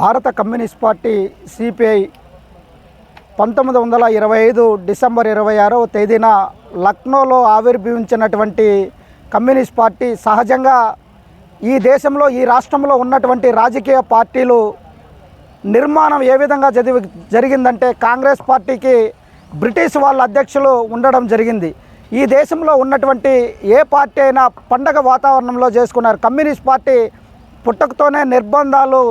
భారత communist party CPI పంతొమ్మిది వందల ఇరవై ఐదు డిసెంబర్ ఇరవై ఆరవ తేదీన లక్నోలో ఆవిర్భవించినటువంటి కమ్యూనిస్ట్ పార్టీ సహజంగా ఈ దేశంలో ఈ రాష్ట్రంలో ఉన్నటువంటి రాజకీయ పార్టీలు నిర్మాణం ఏ విధంగా చదివి జరిగిందంటే కాంగ్రెస్ పార్టీకి బ్రిటిష్ వాళ్ళ అధ్యక్షులు ఉండడం జరిగింది. ఈ దేశంలో ఉన్నటువంటి ఏ పార్టీ అయినా పండగ వాతావరణంలో చేసుకున్నారు. కమ్యూనిస్ట్ పార్టీ పుట్టకతోనే నిర్బంధాలు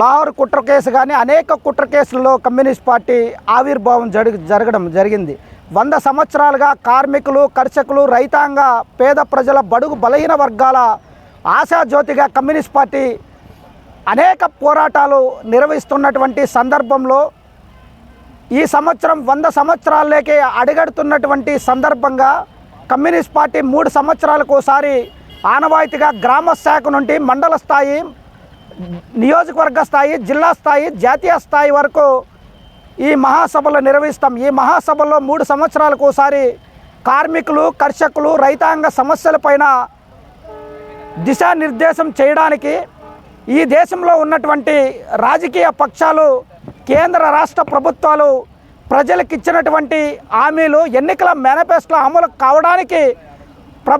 లాహోర్ కుట్ర కేసు కానీ అనేక కుట్ర కేసుల్లో కమ్యూనిస్ట్ పార్టీ ఆవిర్భావం జరుగు జరగడం జరిగింది. వంద సంవత్సరాలుగా కార్మికులు కర్షకులు రైతాంగ పేద ప్రజల బడుగు బలహీన వర్గాల ఆశాజ్యోతిగా కమ్యూనిస్ట్ పార్టీ అనేక పోరాటాలు నిర్వహిస్తున్నటువంటి సందర్భంలో ఈ సంవత్సరం వంద సంవత్సరాలకే అడుగడుతున్నటువంటి సందర్భంగా కమ్యూనిస్ట్ పార్టీ మూడు సంవత్సరాలకు ఒకసారి ఆనవాయితీగా గ్రామ శాఖ నుండి మండల స్థాయి నియోజకవర్గ స్థాయి జిల్లా స్థాయి జాతీయ స్థాయి వరకు ఈ మహాసభలు నిర్వహిస్తాం. ఈ మహాసభలో మూడు సంవత్సరాలకు ఒకసారి కార్మికులు కర్షకులు రైతాంగ సమస్యలపైన దిశానిర్దేశం చేయడానికి ఈ దేశంలో ఉన్నటువంటి రాజకీయ పక్షాలు కేంద్ర రాష్ట్ర ప్రభుత్వాలు ప్రజలకు ఇచ్చినటువంటి హామీలు ఎన్నికల మేనిఫెస్టో అమలు కావడానికి ప్ర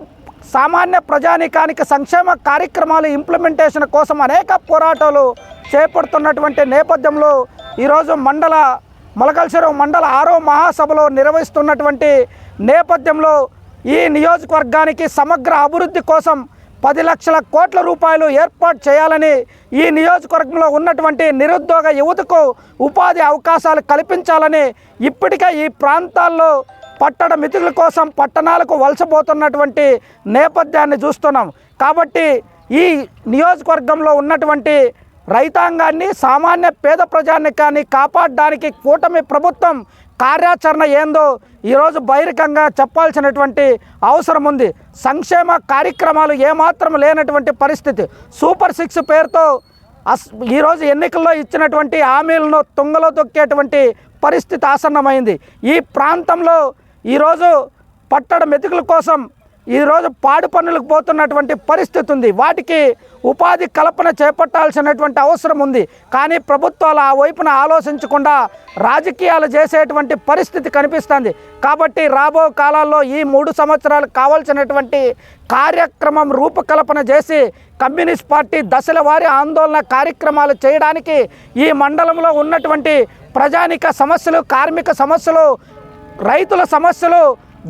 సామాన్య ప్రజానికానికి సంక్షేమ కార్యక్రమాలు ఇంప్లిమెంటేషన్ కోసం అనేక పోరాటాలు చేపడుతున్నటువంటి నేపథ్యంలో ఈరోజు మండల మొలకల్చెరువు మండల ఆరో మహాసభలో నిర్వహిస్తున్నటువంటి నేపథ్యంలో ఈ నియోజకవర్గానికి సమగ్ర అభివృద్ధి కోసం పది లక్షల కోట్ల రూపాయలు ఏర్పాటు చేయాలని ఈ నియోజకవర్గంలో ఉన్నటువంటి నిరుద్యోగ యువతకు ఉపాధి అవకాశాలు కల్పించాలని ఇప్పటికే ఈ ప్రాంతాల్లో పట్టణ మితుల కోసం పట్టణాలకు వలసపోతున్నటువంటి నేపథ్యాన్ని చూస్తున్నాం. కాబట్టి ఈ నియోజకవర్గంలో ఉన్నటువంటి రైతాంగాన్ని సామాన్య పేద ప్రజానికాన్ని కాపాడడానికి కూటమి ప్రభుత్వం కార్యాచరణ ఏందో ఈరోజు బహిరంగంగా చెప్పాల్సినటువంటి అవసరం ఉంది. సంక్షేమ కార్యక్రమాలు ఏమాత్రం లేనటువంటి పరిస్థితి. సూపర్ సిక్స్ పేరుతో అస్ ఈరోజు ఎన్నికల్లో ఇచ్చినటువంటి హామీలను తుంగలో తొక్కేటువంటి పరిస్థితి ఆసన్నమైంది. ఈ ప్రాంతంలో ఈరోజు పట్టణ మెతుకుల కోసం ఈరోజు పాడు పనులకు పోతున్నటువంటి పరిస్థితి ఉంది. వాటికి ఉపాధి కల్పన చేపట్టాల్సినటువంటి అవసరం ఉంది. కానీ ప్రభుత్వాలు ఆ వైపున ఆలోచించకుండా రాజకీయాలు చేసేటువంటి పరిస్థితి కనిపిస్తుంది. కాబట్టి రాబో కాలాల్లో ఈ మూడు సంవత్సరాలు కావాల్సినటువంటి కార్యక్రమం రూపకల్పన చేసి కమ్యూనిస్ట్ పార్టీ దశల వారి ఆందోళన కార్యక్రమాలు చేయడానికి ఈ మండలంలో ఉన్నటువంటి ప్రజానిక సమస్యలు కార్మిక సమస్యలు రైతుల సమస్యలు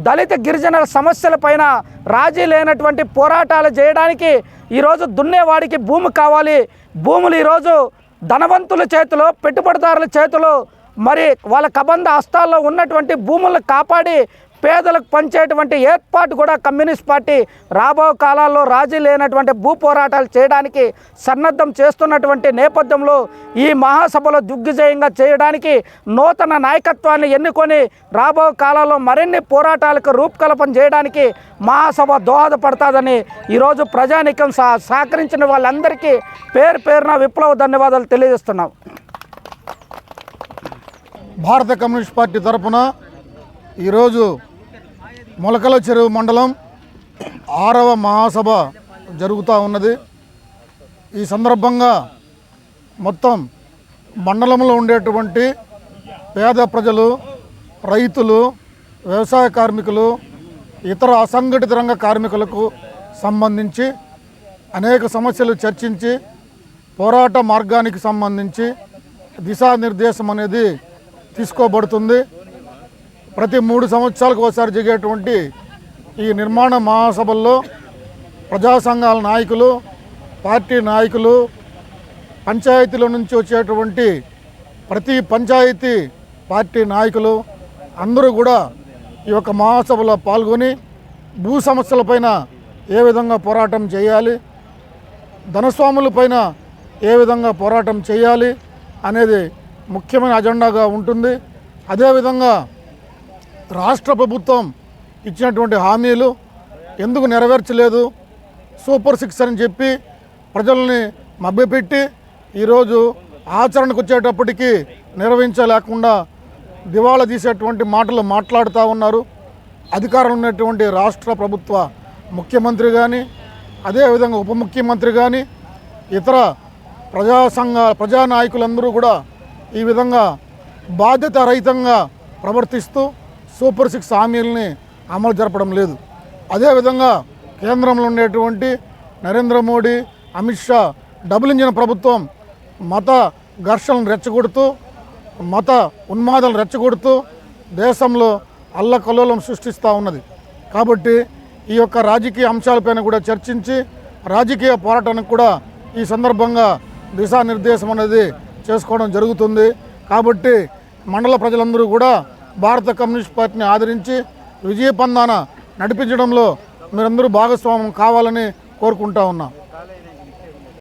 దళిత గిరిజనుల సమస్యలపైన రాజీ లేనటువంటి పోరాటాలు చేయడానికి ఈరోజు దున్నేవాడికి భూమి కావాలి. భూములు ఈరోజు ధనవంతుల చేతిలో పెట్టుబడిదారుల చేతిలో మరి వాళ్ళ కబంధ హస్తాల్లో ఉన్నటువంటి భూములను కాపాడి పేదలకు పంచేటువంటి ఏర్పాటు కూడా కమ్యూనిస్ట్ పార్టీ రాబో కాలాల్లో రాజీ లేనటువంటి భూ పోరాటాలు చేయడానికి సన్నద్ధం చేస్తున్నటువంటి నేపథ్యంలో ఈ మహాసభలో దిగ్విజయంగా చేయడానికి నూతన నాయకత్వాన్ని ఎన్నుకొని రాబో కాలంలో మరిన్ని పోరాటాలకు రూపకల్పన చేయడానికి మహాసభ దోహదపడుతుందని ఈరోజు ప్రజానికం సహ సహకరించిన వాళ్ళందరికీ పేరు పేరున విప్లవ ధన్యవాదాలు తెలియజేస్తున్నాం. భారత కమ్యూనిస్ట్ పార్టీ తరఫున ఈరోజు మొలకల చెరువు మండలం ఆరవ మహాసభ జరుగుతూ ఉన్నది. ఈ సందర్భంగా మొత్తం మండలంలో ఉండేటువంటి పేద ప్రజలు రైతులు వ్యవసాయ కార్మికులు ఇతర అసంఘటిత రంగ కార్మికులకు సంబంధించి అనేక సమస్యలు చర్చించి పోరాట మార్గానికి సంబంధించి దిశానిర్దేశం అనేది తీసుకోబడుతుంది. ప్రతి మూడు సంవత్సరాలకు ఒకసారి జరిగేటువంటి ఈ నిర్మాణ మహాసభల్లో ప్రజా సంఘాల నాయకులు పార్టీ నాయకులు పంచాయతీల నుంచి వచ్చేటువంటి ప్రతి పంచాయతీ పార్టీ నాయకులు అందరూ కూడా ఈ యొక్క మహాసభలో పాల్గొని భూ సమస్యలపైన ఏ విధంగా పోరాటం చేయాలి ధనస్వాములపైన ఏ విధంగా పోరాటం చేయాలి అనేది ముఖ్యమైన అజెండాగా ఉంటుంది. అదేవిధంగా రాష్ట్ర ప్రభుత్వం ఇచ్చినటువంటి హామీలు ఎందుకు నెరవేర్చలేదు? సూపర్ సిక్స్ అని చెప్పి ప్రజల్ని మభ్యపెట్టి ఈరోజు ఆచరణకు వచ్చేటప్పటికీ నిర్వహించలేకుండా దివాళా తీసేటువంటి మాటలు మాట్లాడుతూ ఉన్నారు. అధికారంలో ఉన్నటువంటి రాష్ట్ర ప్రభుత్వ ముఖ్యమంత్రి కానీ అదేవిధంగా ఉప ముఖ్యమంత్రి కానీ ఇతర ప్రజా సంఘ ప్రజా నాయకులందరూ కూడా ఈ విధంగా బాధ్యత రహితంగా ప్రవర్తిస్తూ సూపర్ సిక్స్ హామీలని అమలు జరపడం లేదు. అదేవిధంగా కేంద్రంలో ఉండేటువంటి నరేంద్ర మోడీ అమిత్ షా డబుల్ ఇంజిన్ ప్రభుత్వం మత ఘర్షణలు రెచ్చగొడుతూ మత ఉన్మాదాలను రెచ్చగొడుతూ దేశంలో అల్లకల్లోలం సృష్టిస్తూ ఉన్నది. కాబట్టి ఈ యొక్క రాజకీయ అంశాలపైన కూడా చర్చించి రాజకీయ పోరాటానికి కూడా ఈ సందర్భంగా దిశానిర్దేశం అనేది చేసుకోవడం జరుగుతుంది. కాబట్టి మండల ప్రజలందరూ కూడా భారత కమ్యూనిస్ట్ పార్టీని ఆదరించి విజయ పందాన నడిపించడంలో మీరందరూ భాగస్వామ్యం కావాలని కోరుకుంటా ఉన్నాం.